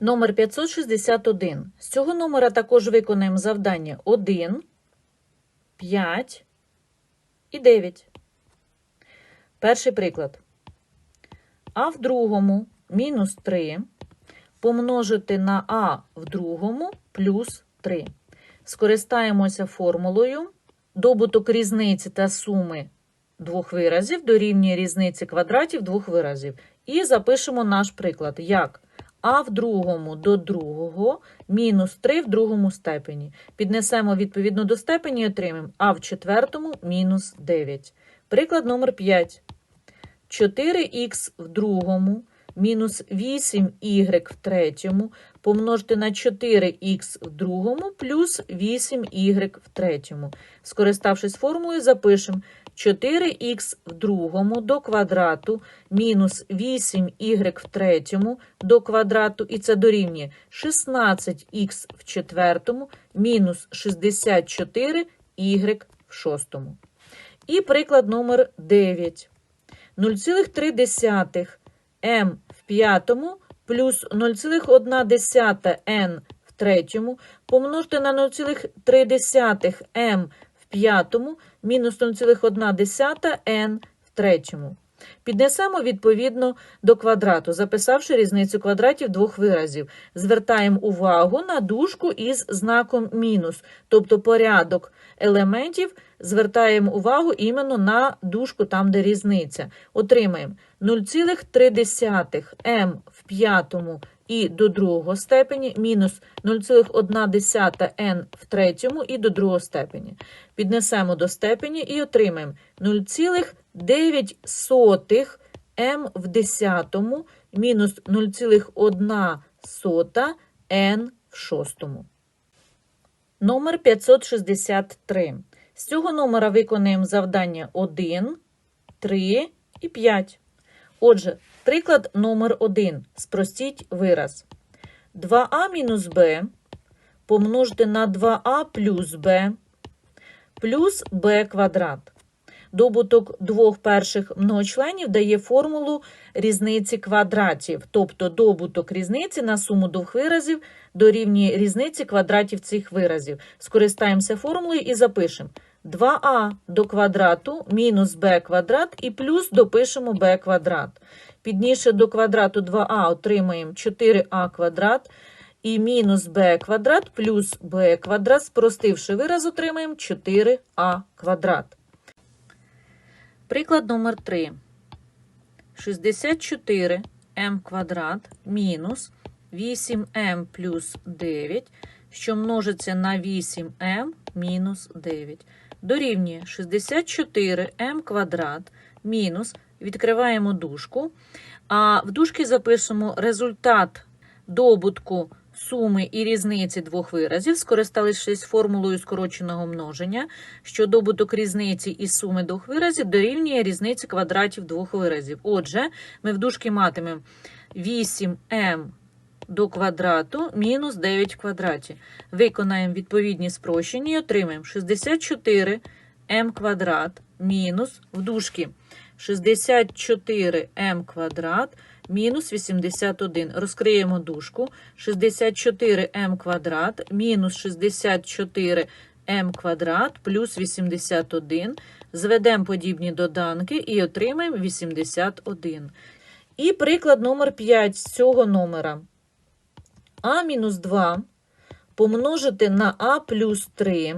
Номер 561. З цього номера також виконаємо завдання 1, 5 і 9. Перший приклад. А в другому мінус 3 помножити на А в другому плюс 3. Скористаємося формулою. Добуток різниці та суми двох виразів дорівнює різниці квадратів двох виразів. І запишемо наш приклад як а в другому до другого мінус 3 в другому степені. Піднесемо відповідно до степені і отримаємо а в четвертому мінус 9. Приклад номер 5. 4х в другому мінус 8y в третьому помножити на 4х в другому плюс 8y в третьому. Скориставшись формулою, запишемо 4х в другому до квадрату мінус 8y в третьому до квадрату, і це дорівнює 16х в четвертому мінус 64y в шостому. І приклад номер 9. 0,3 m в п'ятому плюс 0,1 n в третьому помножити на 0,3 m п'ятому мінус 0,1 n в третьому. Піднесемо відповідно до квадрату, записавши різницю квадратів двох виразів. Звертаємо увагу на дужку із знаком мінус, тобто порядок елементів звертаємо увагу іменно на дужку там, де різниця. Отримаємо 0,3 m в п'ятому і до другого степені, мінус 0,1 n в третьому і до другого степені. Піднесемо до степені і отримаємо 0,9 m в десятому мінус 0,1 n в шостому. Номер 563. З цього номера виконуємо завдання 1, 3 і 5. Отже, приклад номер 1. Спростіть вираз. 2а мінус b помножити на 2а плюс b плюс b квадрат. Добуток двох перших многочленів дає формулу різниці квадратів, тобто добуток різниці на суму двох виразів дорівнює різниці квадратів цих виразів. Скористаємося формулою і запишемо 2а до квадрату мінус b квадрат і плюс допишемо b квадрат. Підніше до квадрату 2а отримаємо 4а квадрат і мінус b квадрат плюс b квадрат. Спростивши вираз, отримаємо 4а квадрат. Приклад номер 3. 64 м квадрат мінус 8м плюс 9, що множиться на 8м мінус 9. Дорівнює 64 м квадрат мінус, відкриваємо дужку, а в дужки запишемо результат добутку суми і різниці двох виразів, скористалися формулою скороченого множення, що добуток різниці і суми двох виразів дорівнює різниці квадратів двох виразів. Отже, ми в дужки матимемо 8m до квадрату мінус 9 в квадраті. Виконаємо відповідні спрощення і отримаємо 64 m квадрат мінус в дужки 64 m квадрат мінус 81. Розкриємо дужку. 64m квадрат мінус 64 m квадрат плюс 81. Зведемо подібні доданки і отримаємо 81. І приклад номер 5 з цього номера. А мінус 2 помножити на А плюс 3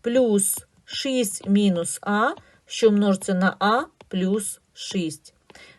плюс 6 мінус А, що множиться на А плюс 6.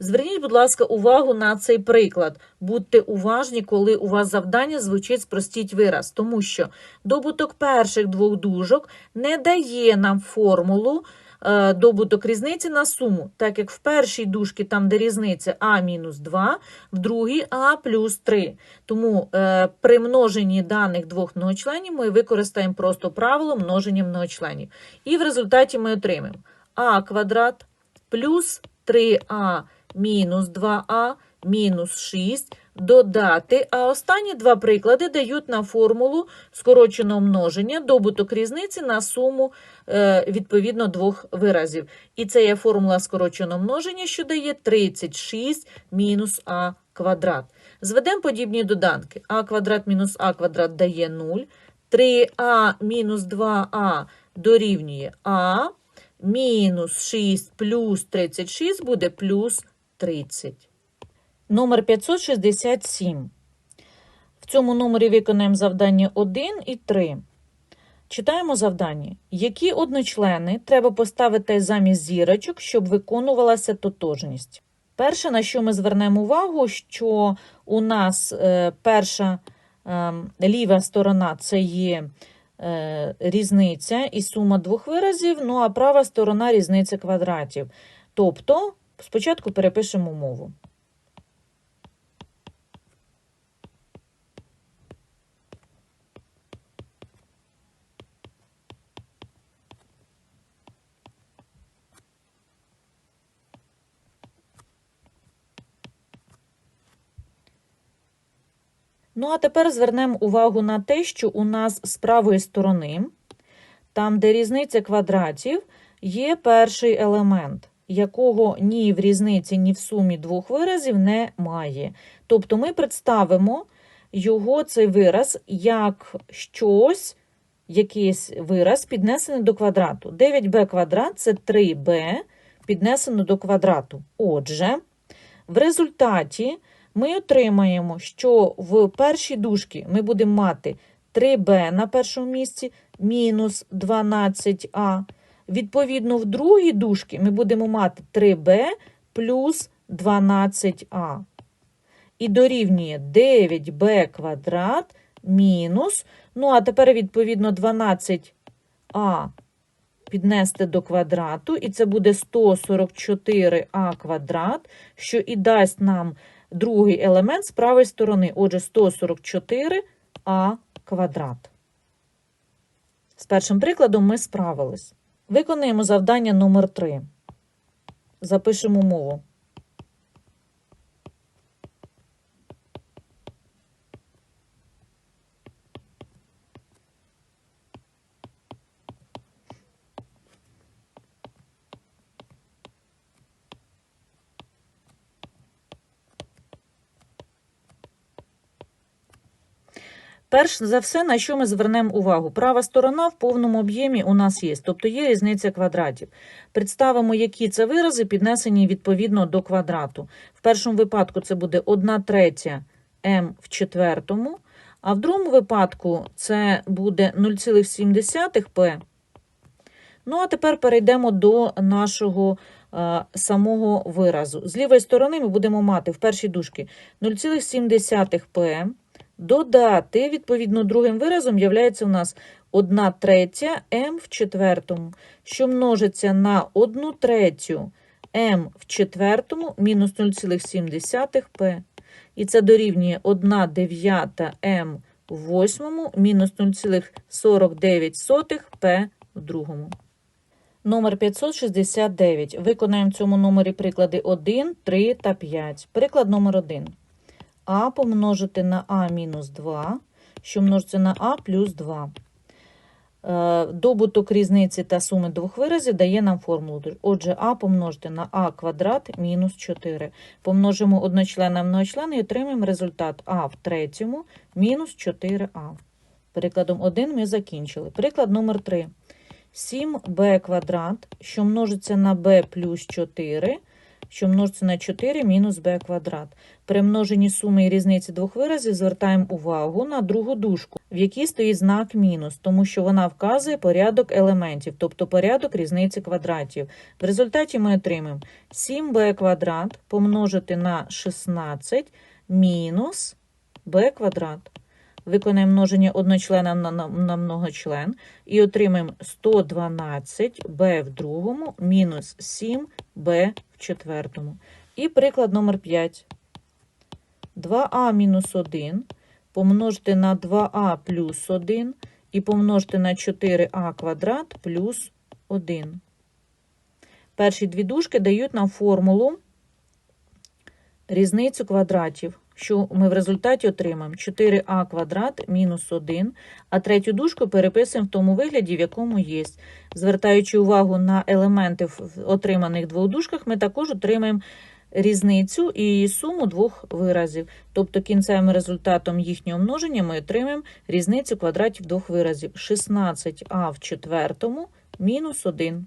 Зверніть, будь ласка, увагу на цей приклад. Будьте уважні, коли у вас завдання звучить спростіть вираз, тому що добуток перших двох дужок не дає нам формулу е, добуток різниці на суму, так як в першій дужці, там, де різниця А мінус 2, в другій А плюс 3. Тому е, при множенні даних двох многочленів ми використаємо просто правило множення многочленів. І в результаті ми отримаємо А квадрат плюс 3а мінус 2а мінус 6 додати, а останні два приклади дають нам формулу скороченого множення, добуток різниці на суму е, відповідно двох виразів. І це є формула скороченого множення, що дає 36 мінус а квадрат. Зведемо подібні доданки. а квадрат мінус а квадрат дає 0. 3а мінус 2а дорівнює а. Мінус 6 плюс 36 буде плюс 30. Номер 567. В цьому номері виконаємо завдання 1 і 3. Читаємо завдання. Які одночлени треба поставити замість зірочок, щоб виконувалася тотожність? Перше, на що ми звернемо увагу, що у нас е, перша е, ліва сторона це є різниця і сума двох виразів, ну а права сторона різниця квадратів. Тобто, спочатку перепишемо мову. Ну, а тепер звернемо увагу на те, що у нас з правої сторони, там, де різниця квадратів, є перший елемент, якого ні в різниці, ні в сумі двох виразів немає. Тобто ми представимо його цей вираз як щось, якийсь вираз піднесений до квадрату. 9b квадрат це 3b піднесено до квадрату. Отже, в результаті ми отримаємо, що в першій дужці ми будемо мати 3b на першому місці мінус 12а. Відповідно, в другій дужці ми будемо мати 3b плюс 12а. І дорівнює 9b квадрат мінус. Ну, а тепер, відповідно, 12а піднести до квадрату, і це буде 144а квадрат, що і дасть нам другий елемент з правої сторони. Отже, 144а квадрат. З першим прикладом ми справились. Виконуємо завдання номер 3. Запишемо мову. Перш за все, на що ми звернемо увагу? Права сторона в повному об'ємі у нас є, тобто є різниця квадратів. Представимо, які це вирази, піднесені відповідно до квадрату. В першому випадку це буде 1 третя m в четвертому, а в другому випадку це буде 0,7 p. Ну, а тепер перейдемо до нашого а, самого виразу. З лівої сторони ми будемо мати в першій дужці 0,7 p. Додати, відповідно, другим виразом являється у нас 1 третя m в четвертому, що множиться на 1 третю m в четвертому мінус 0,7 p. І це дорівнює 1 дев'ята m в восьмому мінус 0,49 p в другому. Номер 569. Виконаємо в цьому номері приклади 1, 3 та 5. Приклад номер 1 а помножити на а мінус 2, що множиться на а плюс 2. Е, добуток різниці та суми двох виразів дає нам формулу. Отже, а помножити на а квадрат мінус 4. Помножимо одночлен на многочлен і отримаємо результат а в третьому мінус 4а. Прикладом 1 ми закінчили. Приклад номер 3. 7b квадрат, що множиться на b плюс 4, що множиться на 4 мінус b квадрат. При множенні суми і різниці двох виразів звертаємо увагу на другу дужку, в якій стоїть знак мінус, тому що вона вказує порядок елементів, тобто порядок різниці квадратів. В результаті ми отримаємо 7b квадрат помножити на 16 мінус b квадрат. Виконаємо множення одночлена на, на, на многочлен і отримаємо 112 b в другому мінус 7b в четвертому. І приклад номер 5. 2а мінус 1 помножити на 2а плюс 1 і помножити на 4а квадрат плюс 1. Перші дві дужки дають нам формулу різницю квадратів, що ми в результаті отримаємо 4а квадрат мінус 1, а третю дужку переписуємо в тому вигляді, в якому є. Звертаючи увагу на елементи в отриманих двох дужках, ми також отримаємо різницю і суму двох виразів. Тобто кінцевим результатом їхнього множення ми отримаємо різницю квадратів двох виразів. 16а в четвертому мінус 1.